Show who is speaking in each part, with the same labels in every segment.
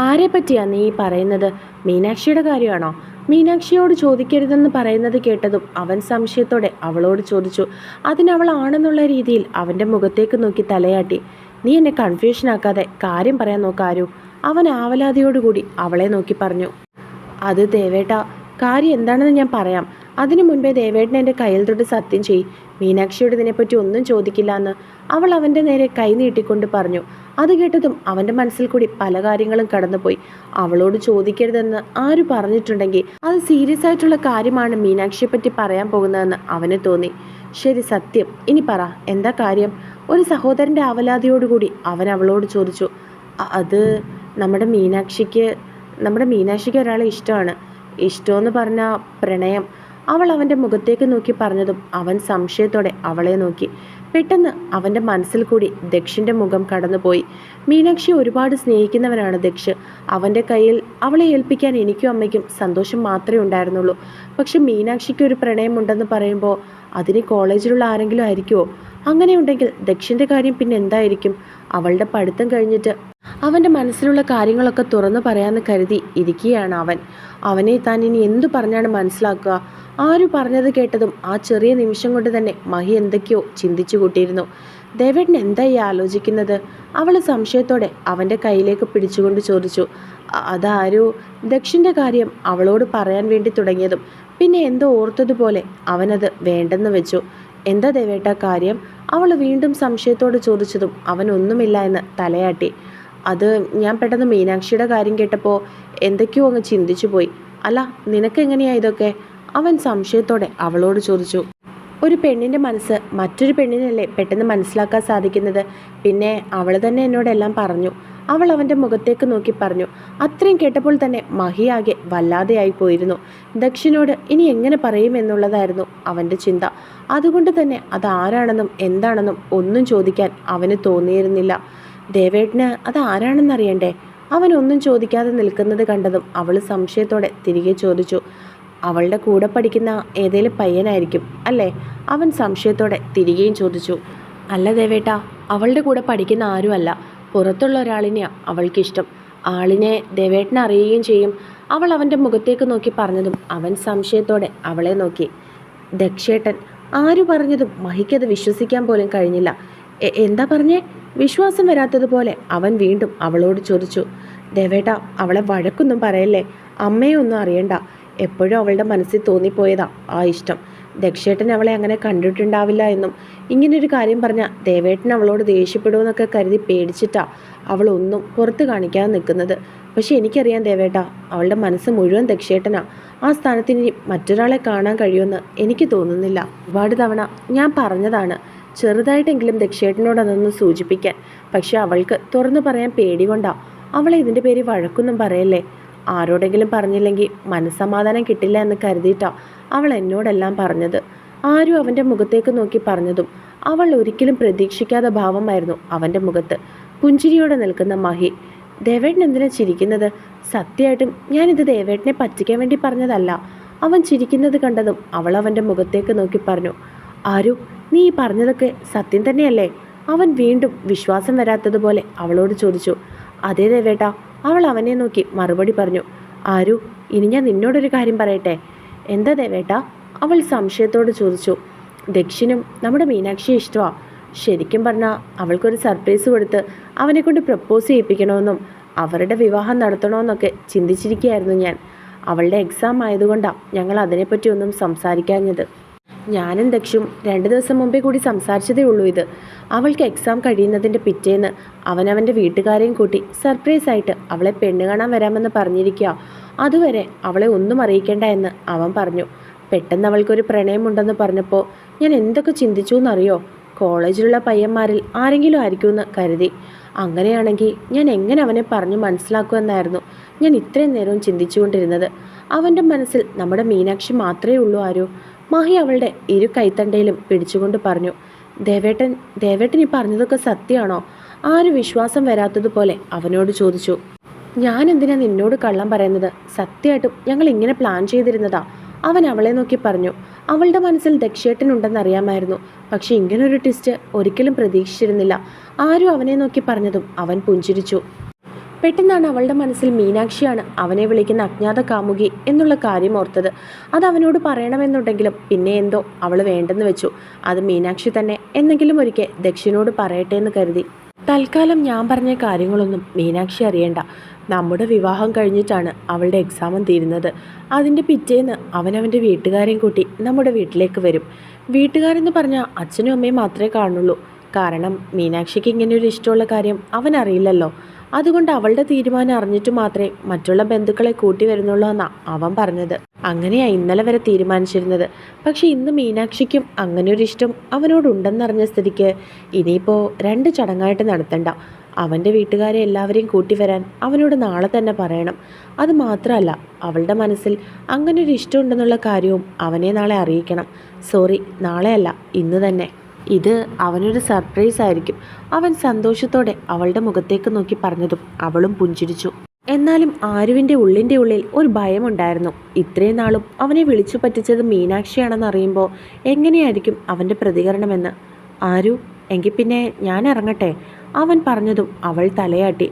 Speaker 1: ആരെ പറ്റിയാ നീ പറയുന്നത്? മീനാക്ഷിയുടെ കാര്യമാണോ? മീനാക്ഷിയോട് ചോദിക്കരുതെന്ന് പറയുന്നത് കേട്ടതും അവൻ സംശയത്തോടെ അവളോട് ചോദിച്ചു. അതിനവൾ ആണെന്നുള്ള രീതിയിൽ അവന്റെ മുഖത്തേക്ക് നോക്കി തലയാട്ടി. നീ എന്നെ കൺഫ്യൂഷനാക്കാതെ കാര്യം പറയാൻ നോക്കാരു അവൻ ആവലാതിയോടുകൂടി അവളെ നോക്കി പറഞ്ഞു. അത് ദേവേട്ട കാര്യം എന്താണെന്ന് ഞാൻ പറയാം. അതിനു മുൻപേ ദേവേട്ടൻ എന്റെ കയ്യിൽ തൊട്ട് സത്യം ചെയ്. മീനാക്ഷിയോട് ഇതിനെപ്പറ്റി ഒന്നും ചോദിക്കില്ല എന്ന് അവൾ അവന്റെ നേരെ കൈ നീട്ടിക്കൊണ്ട് പറഞ്ഞു. അത് കേട്ടതും അവന്റെ മനസ്സിൽ കൂടി പല കാര്യങ്ങളും കടന്നുപോയി. അവളോട് ചോദിക്കരുതെന്ന് ആര് പറഞ്ഞിട്ടുണ്ടെങ്കിൽ അത് സീരിയസ് ആയിട്ടുള്ള കാര്യമാണ് മീനാക്ഷിയെ പറ്റി പറയാൻ പോകുന്നതെന്ന് അവന് തോന്നി. ശരി സത്യം. ഇനി പറ എന്താ കാര്യം? ഒരു സഹോദരന്റെ അവലാതിയോടുകൂടി അവൻ അവളോട് ചോദിച്ചു. അത് നമ്മുടെ മീനാക്ഷിക്ക് നമ്മുടെ മീനാക്ഷിക്ക് ഒരാളെ ഇഷ്ടമാണ്. ഇഷ്ടമെന്ന് പറഞ്ഞാൽ പ്രണയം. അവൾ അവന്റെ മുഖത്തേക്ക് നോക്കി പറഞ്ഞതും അവൻ സംശയത്തോടെ അവളെ നോക്കി. പെട്ടെന്ന് അവന്റെ മനസ്സിൽ കൂടി ദക്ഷിന്റെ മുഖം കടന്നുപോയി. മീനാക്ഷി ഒരുപാട് സ്നേഹിക്കുന്നവനാണ് ദക്ഷ്. അവന്റെ കയ്യിൽ അവളെ ഏൽപ്പിക്കാൻ എനിക്കും അമ്മയ്ക്കും സന്തോഷം മാത്രമേ ഉണ്ടായിരുന്നുള്ളൂ. പക്ഷെ മീനാക്ഷിക്ക് ഒരു പ്രണയമുണ്ടെന്ന് പറയുമ്പോൾ അതിന് കോളേജിലുള്ള ആരെങ്കിലും ആയിരിക്കുമോ അങ്ങനെയുണ്ടെങ്കിൽ ദക്ഷിന്റെ കാര്യം പിന്നെ എന്തായിരിക്കും? അവളുടെ പഠിത്തം കഴിഞ്ഞിട്ട് അവന്റെ മനസ്സിലുള്ള കാര്യങ്ങളൊക്കെ തുറന്നു പറയാമെന്ന് കരുതി ഇരിക്കുകയാണ് അവൻ. അവനെ താൻ ഇനി എന്തു പറഞ്ഞാണ് മനസ്സിലാക്കുക? ആര് പറഞ്ഞത് കേട്ടതും ആ ചെറിയ നിമിഷം കൊണ്ട് തന്നെ മഹി എന്തൊക്കെയോ ചിന്തിച്ചു കൂട്ടിയിരുന്നു. ദേവേട്ടൻ എന്തായി ആലോചിക്കുന്നത്? അവൾ സംശയത്തോടെ അവന്റെ കയ്യിലേക്ക് പിടിച്ചുകൊണ്ട് ചോദിച്ചു. "അ- അതാരോ? ദക്ഷിന്റെ കാര്യം അവളോട് പറയാൻ വേണ്ടി തുടങ്ങിയതും പിന്നെ എന്തോ ഓർത്തതുപോലെ അവനത് വേണ്ടെന്ന് വെച്ചു. എന്താ ദേവേട്ട കാര്യം? അവൾ വീണ്ടും സംശയത്തോട് ചോദിച്ചതും അവൻ ഒന്നുമില്ല എന്ന് തലയാട്ടി. അത് ഞാൻ പെട്ടെന്ന് മീനാക്ഷിയുടെ കാര്യം കേട്ടപ്പോൾ എന്തൊക്കെയോ അങ്ങ് ചിന്തിച്ചു പോയി. അല്ല നിനക്കെങ്ങനെയാ ഇതൊക്കെ? അവൻ സംശയത്തോടെ അവളോട് ചോദിച്ചു ഒരു പെണ്ണിന്റെ മനസ്സ് മറ്റൊരു പെണ്ണിനല്ലേ പെട്ടെന്ന് മനസ്സിലാക്കാൻ സാധിക്കുന്നത്? പിന്നെ അവൾ തന്നെ എന്നോടെല്ലാം പറഞ്ഞു. അവൾ അവന്റെ മുഖത്തേക്ക് നോക്കി പറഞ്ഞു അത്രയും കേട്ടപ്പോൾ തന്നെ മഹിയാകെ വല്ലാതെയായി പോയിരുന്നു. ദക്ഷിനോട് ഇനി എങ്ങനെ പറയുമെന്നുള്ളതായിരുന്നു അവന്റെ ചിന്ത. അതുകൊണ്ട് തന്നെ അത് ആരാണെന്നും എന്താണെന്നും ഒന്നും ചോദിക്കാൻ അവന് തോന്നിയിരുന്നില്ല. ദേവേട്ടന് അത് ആരാണെന്നറിയണ്ടേ? അവൻ ഒന്നും ചോദിക്കാതെ നിൽക്കുന്നത് കണ്ടതും അവൾ സംശയത്തോടെ തിരികെ ചോദിച്ചു അവളുടെ കൂടെ പഠിക്കുന്ന ഏതേലും പയ്യനായിരിക്കും അല്ലേ? അവൻ സംശയത്തോടെ തിരികെയും ചോദിച്ചു. അല്ല ദേവേട്ട അവളുടെ കൂടെ പഠിക്കുന്ന ആരുമല്ല. പുറത്തുള്ള ഒരാളിനെയാണ് അവൾക്കിഷ്ടം. ആളിനെ ദേവേട്ടനെ അറിയുകയും ചെയ്യും. അവൾ അവന്റെ മുഖത്തേക്ക് നോക്കി പറഞ്ഞതും അവൻ സംശയത്തോടെ അവളെ നോക്കി. ദക്ഷേട്ടൻ ആരു പറഞ്ഞതും മഹിക്കത് വിശ്വസിക്കാൻ പോലും കഴിഞ്ഞില്ല. എന്താ പറഞ്ഞേ? വിശ്വാസം വരാത്തതുപോലെ അവൻ വീണ്ടും അവളോട് ചോദിച്ചു. ദേവേട്ട അവളെ വഴക്കൊന്നും പറയല്ലേ? അമ്മയെ ഒന്നും അറിയണ്ട. എപ്പോഴും അവളുടെ മനസ്സിൽ തോന്നിപ്പോയതാ ആ ഇഷ്ടം. ദക്ഷേട്ടൻ അവളെ അങ്ങനെ കണ്ടിട്ടുണ്ടാവില്ല എന്നും ഇങ്ങനൊരു കാര്യം പറഞ്ഞ ദേവേട്ടൻ അവളോട് ദേഷ്യപ്പെടുമെന്നൊക്കെ കരുതി പേടിച്ചിട്ടാ അവളൊന്നും പുറത്ത് കാണിക്കാതെ നിൽക്കുന്നത്. പക്ഷെ എനിക്കറിയാം ദേവേട്ട അവളുടെ മനസ്സ് മുഴുവൻ ദക്ഷേട്ടനാ. ആ സ്ഥാനത്ത് ഇനി മറ്റൊരാളെ കാണാൻ കഴിയുമെന്ന് എനിക്ക് തോന്നുന്നില്ല. ഒരുപാട് തവണ ഞാൻ പറഞ്ഞതാണ് ചെറുതായിട്ടെങ്കിലും ദക്ഷേട്ടനോട് അതൊന്ന് സൂചിപ്പിക്കാൻ. പക്ഷെ അവൾക്ക് തുറന്നു പറയാൻ പേടി കൊണ്ടാ അവളെ ഇതിന്റെ പേര് വഴക്കൊന്നും പറയല്ലേ? ആരോടെങ്കിലും പറഞ്ഞില്ലെങ്കിൽ മനസ്സമാധാനം കിട്ടില്ല എന്ന് കരുതിയിട്ടാ അവൾ എന്നോടെല്ലാം പറഞ്ഞത്. ആരും അവന്റെ മുഖത്തേക്ക് നോക്കി പറഞ്ഞതും അവൾ ഒരിക്കലും പ്രതീക്ഷിക്കാത്ത ഭാവമായിരുന്നു അവന്റെ മുഖത്ത്. പുഞ്ചിരിയോടെ നിൽക്കുന്ന മഹി ദേവേട്ടൻ എന്തിനാ ചിരിക്കുന്നത്? സത്യമായിട്ടും ഞാനിത് ദേവേട്ടനെ പറ്റിക്കാൻ വേണ്ടി പറഞ്ഞതല്ല. അവൻ ചിരിക്കുന്നത് കണ്ടതും അവൾ അവന്റെ മുഖത്തേക്ക് നോക്കി പറഞ്ഞു ആരു നീ ഈ പറഞ്ഞതൊക്കെ സത്യം തന്നെയല്ലേ? അവൻ വീണ്ടും വിശ്വാസം വരാത്തതുപോലെ അവളോട് ചോദിച്ചു അതേ ദേവേട്ട അവൾ അവനെ നോക്കി മറുപടി പറഞ്ഞു ആരു ഇനി ഞാൻ നിന്നോടൊരു കാര്യം പറയട്ടെ? എന്താ ദേവേട്ട? അവൾ സംശയത്തോട് ചോദിച്ചു ദക്ഷിനും നമ്മുടെ മീനാക്ഷിയെ ഇഷ്ടമാ ശരിക്കും പറഞ്ഞാൽ അവൾക്കൊരു സർപ്രൈസ് കൊടുത്ത് അവനെ കൊണ്ട് പ്രപ്പോസ് ചെയ്യിപ്പിക്കണമെന്നും അവരുടെ വിവാഹം നടത്തണമെന്നൊക്കെ ചിന്തിച്ചിരിക്കുകയായിരുന്നു ഞാൻ. അവളുടെ എക്സാം ആയതുകൊണ്ടാണ് ഞങ്ങൾ അതിനെപ്പറ്റി ഒന്നും സംസാരിക്കാഞ്ഞത്. ഞാനും ദക്ഷും രണ്ട് ദിവസം മുമ്പേ കൂടി സംസാരിച്ചതേ ഉള്ളൂ ഇത്. അവൾക്ക് എക്സാം കഴിയുന്നതിന്റെ പിറ്റേന്ന് അവനവന്റെ വീട്ടുകാരെയും കൂട്ടി സർപ്രൈസ് ആയിട്ട് അവളെ പെണ്ണ് കാണാൻ വരാമെന്ന് പറഞ്ഞിരിക്കുക. അതുവരെ അവളെ ഒന്നും അറിയിക്കേണ്ട എന്ന് അവൻ പറഞ്ഞു. പെട്ടെന്ന് അവൾക്കൊരു പ്രണയമുണ്ടെന്ന് പറഞ്ഞപ്പോൾ ഞാൻ എന്തൊക്കെ ചിന്തിച്ചു എന്നറിയോ കോളേജിലുള്ള പയ്യന്മാരിൽ ആരെങ്കിലും ആയിരിക്കുമെന്ന് കരുതി. അങ്ങനെയാണെങ്കിൽ ഞാൻ എങ്ങനെ അവനെ പറഞ്ഞു മനസ്സിലാക്കുമെന്നായിരുന്നു ഞാൻ ഇത്രയും നേരവും ചിന്തിച്ചുകൊണ്ടിരുന്നത്. അവന്റെ മനസ്സിൽ നമ്മുടെ മീനാക്ഷി മാത്രമേ ഉള്ളൂ ആരോ? മഹി അവളുടെ ഇരു കൈത്തണ്ടയിലും പിടിച്ചുകൊണ്ട് പറഞ്ഞു ദേവേട്ടൻ ദേവേട്ടൻ ഈ പറഞ്ഞതൊക്കെ സത്യമാണോ? ആരും വിശ്വാസം വരാത്തതുപോലെ അവനോട് ചോദിച്ചു. ഞാൻ എന്തിനാ നിന്നോട് കള്ളം പറയുന്നത്? സത്യമായിട്ടും ഞങ്ങൾ ഇങ്ങനെ പ്ലാൻ ചെയ്തിരുന്നതാ. അവൻ അവളെ നോക്കി പറഞ്ഞു അവളുടെ മനസ്സിൽ ദക്ഷേട്ടൻ ഉണ്ടെന്നറിയാമായിരുന്നു പക്ഷെ ഇങ്ങനൊരു ട്വിസ്റ്റ് ഒരിക്കലും പ്രതീക്ഷിച്ചിരുന്നില്ല. ആരും അവനെ നോക്കി പറഞ്ഞതും അവൻ പുഞ്ചിരിച്ചു. പെട്ടെന്നാണ് അവളുടെ മനസ്സിൽ മീനാക്ഷിയാണ് അവനെ വിളിക്കുന്ന അജ്ഞാത കാമുകി എന്നുള്ള കാര്യം ഓർത്തത്. അത് അവനോട് പറയണമെന്നുണ്ടെങ്കിലും പിന്നെ എന്തോ അവൾ വേണ്ടെന്ന് വെച്ചു. അത് മീനാക്ഷി തന്നെ എന്നെങ്കിലും ഒരിക്കൽ ദക്ഷിണോട് പറയട്ടെ എന്ന് കരുതി. തൽക്കാലം ഞാൻ പറഞ്ഞ കാര്യങ്ങളൊന്നും മീനാക്ഷി അറിയണ്ട. നമ്മുടെ വിവാഹം കഴിഞ്ഞിട്ടാണ് അവളുടെ എക്സാമും തീരുന്നത്. അതിന്റെ പിറ്റേന്ന് അവനവന്റെ വീട്ടുകാരെയും കൂട്ടി നമ്മുടെ വീട്ടിലേക്ക് വരും. വീട്ടുകാരെന്ന് പറഞ്ഞാൽ അച്ഛനും അമ്മയും മാത്രമേ കാണുള്ളൂ. കാരണം മീനാക്ഷിക്ക് ഇങ്ങനെ ഒരു ഇഷ്ടമുള്ള കാര്യം അവൻ അറിയില്ലല്ലോ അതുകൊണ്ട് അവളുടെ തീരുമാനം അറിഞ്ഞിട്ട് മാത്രമേ മറ്റുള്ള ബന്ധുക്കളെ കൂട്ടി വരുന്നുള്ളൂ എന്നാ അവൻ പറഞ്ഞത്. അങ്ങനെയാ ഇന്നലെ വരെ തീരുമാനിച്ചിരുന്നത്. പക്ഷെ ഇന്ന് മീനാക്ഷിക്കും അങ്ങനെ ഒരു ഇഷ്ടം അവനോടുണ്ടെന്നറിഞ്ഞ സ്ഥിതിക്ക് ഇനിയിപ്പോൾ രണ്ട് ചടങ്ങായിട്ട് നടത്തണ്ട. അവന്റെ വീട്ടുകാരെ എല്ലാവരെയും കൂട്ടി വരാൻ അവനോട് നാളെ തന്നെ പറയണം. അത് മാത്രമല്ല അവളുടെ മനസ്സിൽ അങ്ങനെ ഒരു ഇഷ്ടമുണ്ടെന്നുള്ള കാര്യവും അവനെ നാളെ അറിയിക്കണം. സോറി നാളെയല്ല ഇന്ന് തന്നെ. ഇത് അവനൊരു സർപ്രൈസ് ആയിരിക്കും. അവൻ സന്തോഷത്തോടെ അവളുടെ മുഖത്തേക്ക് നോക്കി പറഞ്ഞതും അവളും പുഞ്ചിരിച്ചു. എന്നാലും ആരുവിന്റെ ഉള്ളിന്റെ ഉള്ളിൽ ഒരു ഭയമുണ്ടായിരുന്നു ഇത്രയും നാളും അവനെ വിളിച്ചു പറ്റിച്ചത് മീനാക്ഷിയാണെന്ന് അറിയുമ്പോൾ എങ്ങനെയായിരിക്കും അവന്റെ പ്രതികരണമെന്ന്? ആരു എങ്കിൽ പിന്നെ ഞാൻ ഇറങ്ങട്ടെ? അവൻ പറഞ്ഞതും അവൾ തലയാട്ടി.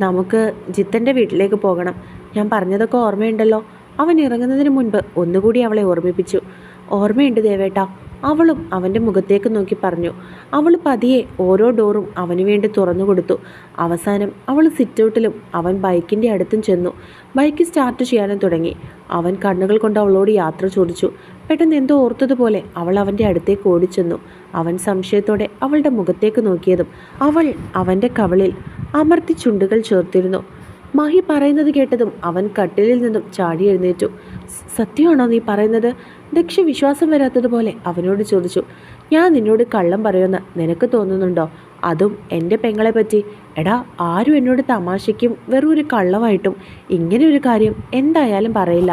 Speaker 1: നമുക്ക് ജിത്തന്റെ വീട്ടിലേക്ക് പോകണം. ഞാൻ പറഞ്ഞതൊക്കെ ഓർമ്മയുണ്ടല്ലോ. അവൻ ഇറങ്ങുന്നതിന് മുൻപ് ഒന്നുകൂടി അവളെ ഓർമ്മിപ്പിച്ചു. ഓർമ്മയുണ്ട് ദേവേട്ട. അവളും അവന്റെ മുഖത്തേക്ക് നോക്കി പറഞ്ഞു. അവൾ പതിയെ ഓരോ ഡോറും അവന് വേണ്ടി തുറന്നു കൊടുത്തു. അവസാനം അവൾ സിറ്റൗട്ടിലും അവൻ ബൈക്കിന്റെ അടുത്തും ചെന്നു. ബൈക്ക് സ്റ്റാർട്ട് ചെയ്യാനും തുടങ്ങി. അവൻ കണ്ണുകൾ കൊണ്ട് അവളോട് യാത്ര ചോദിച്ചു. പെട്ടെന്ന് എന്തോ ഓർത്തതുപോലെ അവൾ അവന്റെ അടുത്തേക്ക് ഓടിച്ചെന്നു. അവൻ സംശയത്തോടെ അവളുടെ മുഖത്തേക്ക് നോക്കിയതും അവൾ അവന്റെ കവളിൽ അമർത്തി ചുണ്ടുകൾ ചേർത്തിരുന്നു. മഹി പറയുന്നത് കേട്ടതും അവൻ കട്ടിലിൽ നിന്നും ചാടി എഴുന്നേറ്റു. സത്യമാണോ നീ പറയുന്നത്? ദക്ഷ വിശ്വാസം വരാത്തതുപോലെ അവനോട് ചോദിച്ചു. ഞാൻ നിന്നോട് കള്ളം പറയുമെന്ന് നിനക്ക് തോന്നുന്നുണ്ടോ? അതും എന്റെ പെങ്ങളെ പറ്റി. എടാ ആരും എന്നോട് തമാശയ്ക്കും വെറും ഒരു കള്ളമായിട്ടും ഇങ്ങനെ ഒരു കാര്യം എന്തായാലും പറയില്ല.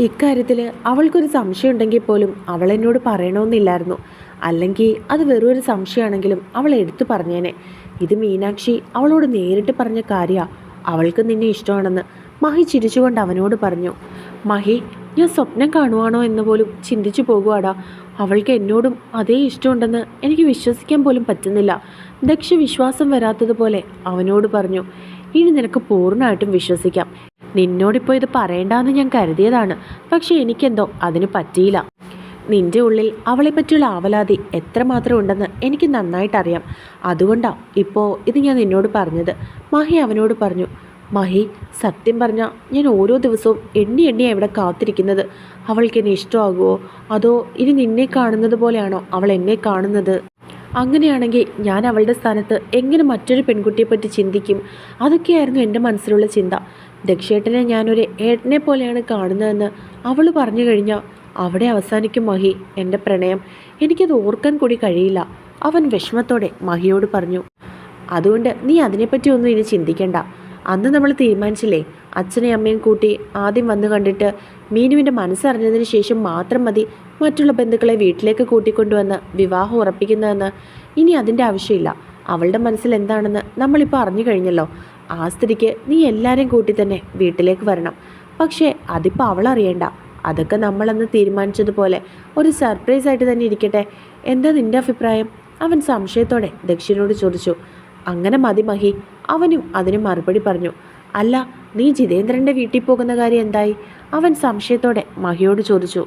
Speaker 1: ഇക്കാര്യത്തിൽ അവൾക്കൊരു സംശയം ഉണ്ടെങ്കിൽ പോലും അവൾ എന്നോട് പറയണമെന്നില്ലായിരുന്നു അല്ലെങ്കിൽ അത് വെറും ഒരു സംശയമാണെങ്കിലും അവൾ എടുത്തു പറഞ്ഞേനെ. ഇത് മീനാക്ഷി അവളോട് നേരിട്ട് പറഞ്ഞ കാര്യ. അവൾക്ക് നിന്നെ ഇഷ്ടമാണെന്ന് മഹി ചിരിച്ചുകൊണ്ട് അവനോട് പറഞ്ഞു മഹി ഞാൻ സ്വപ്നം കാണുവാണോ എന്ന് പോലും ചിന്തിച്ചു പോകുവാടാ. അവൾക്ക് എന്നോടും അതേ ഇഷ്ടമുണ്ടെന്ന് എനിക്ക് വിശ്വസിക്കാൻ പോലും പറ്റുന്നില്ല. ദക്ഷ വിശ്വാസം വരാത്തതുപോലെ അവനോട് പറഞ്ഞു ഇനി നിനക്ക് പൂർണമായിട്ടും വിശ്വസിക്കാം. നിന്നോടിപ്പോൾ ഇത് പറയണ്ടെന്ന് ഞാൻ കരുതിയതാണ്. പക്ഷേ എനിക്കെന്തോ അതിന് പറ്റിയില്ല. നിന്റെ ഉള്ളിൽ അവളെപ്പറ്റിയുള്ള ആവലാതി എത്രമാത്രം ഉണ്ടെന്ന് എനിക്ക് നന്നായിട്ടറിയാം. അതുകൊണ്ടാണ് ഇപ്പോൾ ഇത് ഞാൻ നിന്നോട് പറഞ്ഞത്. മഹി അവനോട് പറഞ്ഞു മഹി സത്യം പറഞ്ഞാൽ ഞാൻ ഓരോ ദിവസവും എണ്ണി എണ്ണിയാണ് ഇവിടെ കാത്തിരിക്കുന്നത്. അവൾക്ക് എന്നെ ഇഷ്ടമാകുമോ അതോ ഇനി നിന്നെ കാണുന്നത് പോലെയാണോ അവൾ എന്നെ കാണുന്നത്? അങ്ങനെയാണെങ്കിൽ ഞാൻ അവളുടെ സ്ഥാനത്ത് എങ്ങനെ മറ്റൊരു പെൺകുട്ടിയെപ്പറ്റി ചിന്തിക്കും? അതൊക്കെയായിരുന്നു എന്റെ മനസ്സിലുള്ള ചിന്ത. ദക്ഷേട്ടനെ ഞാനൊരു ഏട്ടനെ പോലെയാണ് കാണുന്നതെന്ന് അവൾ പറഞ്ഞു കഴിഞ്ഞാൽ അവിടെ അവസാനിക്കും മഹി എന്റെ പ്രണയം. എനിക്കത് ഓർക്കാൻ കൂടി കഴിയില്ല. അവൻ വിഷമത്തോടെ മഹിയോട് പറഞ്ഞു അതുകൊണ്ട് നീ അതിനെപ്പറ്റി ഒന്നും ഇനി ചിന്തിക്കണ്ട. അന്ന് നമ്മൾ തീരുമാനിച്ചില്ലേ അച്ഛനെയും അമ്മയും കൂട്ടി ആദ്യം വന്നു കണ്ടിട്ട് മീനുവിന്റെ മനസ്സറിഞ്ഞതിന് ശേഷം മാത്രം മതി മറ്റുള്ള ബന്ധുക്കളെ വീട്ടിലേക്ക് കൂട്ടിക്കൊണ്ടുവന്ന് വിവാഹം ഉറപ്പിക്കുന്നതെന്ന്. ഇനി അതിന്റെ ആവശ്യമില്ല. അവളുടെ മനസ്സിൽ എന്താണെന്ന് നമ്മളിപ്പോൾ അറിഞ്ഞു കഴിഞ്ഞല്ലോ. ആ സ്ത്രീക്ക് നീ എല്ലാവരെയും കൂട്ടി തന്നെ വീട്ടിലേക്ക് വരണം. പക്ഷേ അതിപ്പോൾ അവൾ അറിയണ്ട അതൊക്കെ നമ്മളന്ന് തീരുമാനിച്ചതുപോലെ ഒരു സർപ്രൈസ് ആയിട്ട് തന്നെ ഇരിക്കട്ടെ. എന്താ നിന്റെ അഭിപ്രായം? അവൻ സംശയത്തോടെ ദക്ഷിണോട് ചോദിച്ചു. അങ്ങനെ മതി മഹി. അവനും അതിന് മറുപടി പറഞ്ഞു. അല്ല നീ ജിതേന്ദ്രന്റെ വീട്ടിൽ പോകുന്ന കാര്യം എന്തായി? അവൻ സംശയത്തോടെ മഹിയോട് ചോദിച്ചു.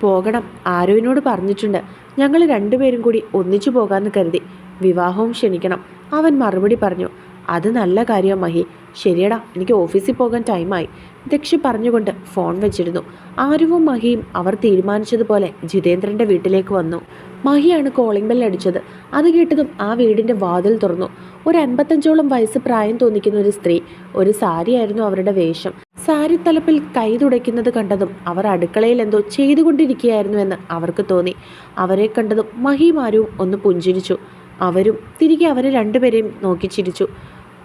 Speaker 1: പോകണം ആരോവിനോട് പറഞ്ഞിട്ടുണ്ട്. ഞങ്ങൾ രണ്ടുപേരും കൂടി ഒന്നിച്ചു പോകാമെന്ന് കരുതി വിവാഹവും ക്ഷണിക്കണം. അവൻ മറുപടി പറഞ്ഞു. അത് നല്ല കാര്യമാണ് മഹി. ശരിയടാ എനിക്ക് ഓഫീസിൽ പോകാൻ ടൈമായി ദക്ഷി പറഞ്ഞുകൊണ്ട് ഫോൺ വെച്ചിരുന്നു. ആരുവും മഹിയും അവർ തീരുമാനിച്ചതുപോലെ ജിതേന്ദ്രന്റെ വീട്ടിലേക്ക് വന്നു. മഹിയാണ് കോളിംഗ് ബെൽ അടിച്ചത്. അത് കേട്ടതും ആ വീടിന്റെ വാതിൽ തുറന്നു. ഒരു അൻപത്തഞ്ചോളം വയസ്സ് പ്രായം തോന്നിക്കുന്ന ഒരു സ്ത്രീ ഒരു സാരിയായിരുന്നു അവരുടെ വേഷം. സാരി തലപ്പിൽ കൈ തുടയ്ക്കുന്നത് കണ്ടതും അവർ അടുക്കളയിൽ എന്തോ ചെയ്തുകൊണ്ടിരിക്കുകയായിരുന്നുവെന്ന് അവർക്ക് തോന്നി. അവരെ കണ്ടതും മഹിമാരും ഒന്ന് പുഞ്ചിരിച്ചു. അവരും തിരികെ അവരെ രണ്ടുപേരെയും നോക്കി ചിരിച്ചു.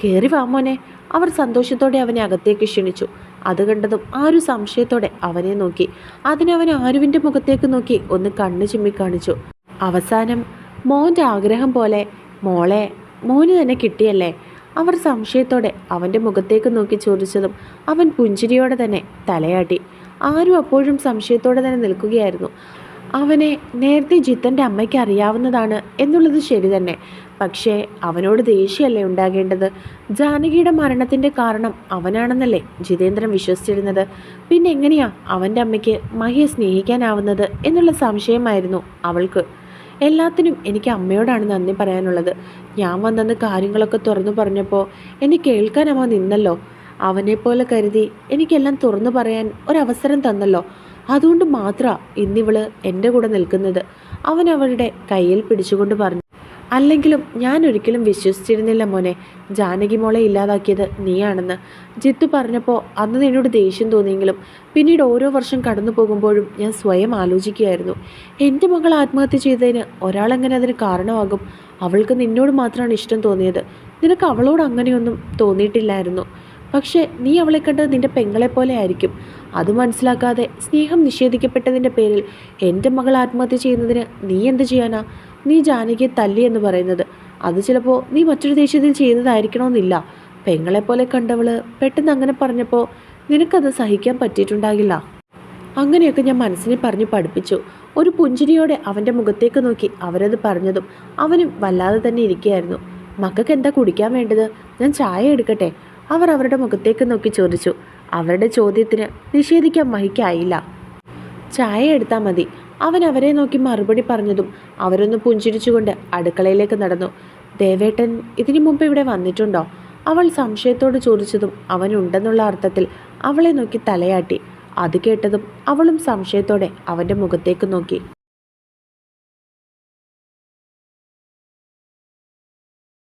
Speaker 1: കയറി വാമോനെ അവർ സന്തോഷത്തോടെ അവനെ അകത്തേക്ക് ക്ഷണിച്ചു. അത് കണ്ടതും ആ ഒരു സംശയത്തോടെ അവനെ നോക്കി. അതിനവൻ ആരുവിന്റെ മുഖത്തേക്ക് നോക്കി ഒന്ന് കണ്ണു ചിമ്മി കാണിച്ചു. അവസാനം മോന്റെ ആഗ്രഹം പോലെ മോളെ മോന് തന്നെ കിട്ടിയല്ലേ? അവർ സംശയത്തോടെ അവന്റെ മുഖത്തേക്ക് നോക്കി ചോദിച്ചതും അവൻ പുഞ്ചിരിയോടെ തന്നെ തലയാട്ടി. ആരും അപ്പോഴും സംശയത്തോടെ തന്നെ നിൽക്കുകയായിരുന്നു. അവനെ നേരത്തെ ജിത്തന്റെ അമ്മയ്ക്ക് അറിയാവുന്നതാണ് എന്നുള്ളത് ശരി തന്നെ. പക്ഷേ അവനോട് ദേഷ്യമല്ലേ ഉണ്ടാകേണ്ടത്? ജാനകിയുടെ മരണത്തിന്റെ കാരണം അവനാണെന്നല്ലേ ജിതേന്ദ്രൻ വിശ്വസിച്ചിരുന്നത്? പിന്നെ എങ്ങനെയാ അവന്റെ അമ്മയ്ക്ക് മഹിയെ സ്നേഹിക്കാനാവുന്നത് എന്നുള്ള സംശയമായിരുന്നു അവൾക്ക്. എല്ലാത്തിനും എനിക്ക് അമ്മയോടാണ് നന്ദി പറയാനുള്ളത്. ഞാൻ വന്നെന്ന് കാര്യങ്ങളൊക്കെ തുറന്നു പറഞ്ഞപ്പോൾ എന്നെ കേൾക്കാൻ അവൻ നിന്നല്ലോ. അവനെപ്പോലെ കരുതി എനിക്കെല്ലാം തുറന്നു പറയാൻ ഒരവസരം തന്നല്ലോ. അതുകൊണ്ട് മാത്രമാണ് ഇന്നിവൾ എന്റെ കൂടെ നിൽക്കുന്നത്. അവൻ അവളുടെ കയ്യിൽ പിടിച്ചുകൊണ്ട് പറഞ്ഞു. അല്ലെങ്കിലും ഞാൻ ഒരിക്കലും വിശ്വസിച്ചിരുന്നില്ല മോനെ. ജാനകി മോളെ ഇല്ലാതാക്കിയത് നീയാണെന്ന്. ജിത്തു പറഞ്ഞപ്പോൾ അന്ന് നിന്നോട് ദേഷ്യം തോന്നിയെങ്കിലും പിന്നീട് ഓരോ വർഷം കടന്നു പോകുമ്പോഴും ഞാൻ സ്വയം ആലോചിക്കുകയായിരുന്നു. എന്റെ മകൾ ആത്മഹത്യ ചെയ്തതിന് ഒരാളെങ്ങനെ അതിന് കാരണമാകും? അവൾക്ക് നിന്നോട് മാത്രമാണ് ഇഷ്ടം തോന്നിയത്. നിനക്ക് അവളോട് അങ്ങനെയൊന്നും തോന്നിയിട്ടില്ലായിരുന്നു. പക്ഷേ നീ അവളെ കണ്ടത് നിന്റെ പെങ്ങളെ പോലെ ആയിരിക്കും. അത് മനസ്സിലാക്കാതെ സ്നേഹം നിഷേധിക്കപ്പെട്ടതിന്റെ പേരിൽ എന്റെ മകൾ ആത്മഹത്യ ചെയ്യുന്നതിന് നീ എന്ത് ചെയ്യാനാ? നീ ജാനകിയെ തല്ലി എന്ന് പറയുന്നത്. അത് ചിലപ്പോൾ നീ മറ്റൊരു ദേശത്തിൽ ചെയ്തതായിരിക്കണമെന്നില്ല. പെങ്ങളെപ്പോലെ കണ്ടവൾ പെട്ടെന്ന് അങ്ങനെ പറഞ്ഞപ്പോൾ നിനക്കത് സഹിക്കാൻ പറ്റിയിട്ടുണ്ടാകില്ല. അങ്ങനെയൊക്കെ ഞാൻ മനസ്സിനെ പറഞ്ഞ് പഠിപ്പിച്ചു. ഒരു പുഞ്ചിരിയോടെ അവന്റെ മുഖത്തേക്ക് നോക്കി അവരത് പറഞ്ഞതും അവനും വല്ലാതെ തന്നെ ഇരിക്കുകയായിരുന്നു. മക്കൾക്ക് എന്താ കുടിക്കാൻ വേണ്ടത്? ഞാൻ ചായ എടുക്കട്ടെ? അവർ അവരുടെ മുഖത്തേക്ക് നോക്കി ചോദിച്ചു. അവരുടെ ചോദ്യത്തിന് നിഷേധിക്കാൻ മഹിക്കായില്ല. ചായ എടുത്താൽ മതി. അവൻ അവരെ നോക്കി മറുപടി പറഞ്ഞതും അവരൊന്ന് പുഞ്ചിരിച്ചുകൊണ്ട് അടുക്കളയിലേക്ക് നടന്നു. ദേവേട്ടൻ ഇതിനു മുമ്പ് ഇവിടെ വന്നിട്ടുണ്ടോ? അവൾ സംശയത്തോട് ചോദിച്ചതും അവൻ ഉണ്ടെന്നുള്ള അർത്ഥത്തിൽ അവളെ നോക്കി തലയാട്ടി. അത് കേട്ടതും അവളും സംശയത്തോടെ അവന്റെ മുഖത്തേക്ക് നോക്കി.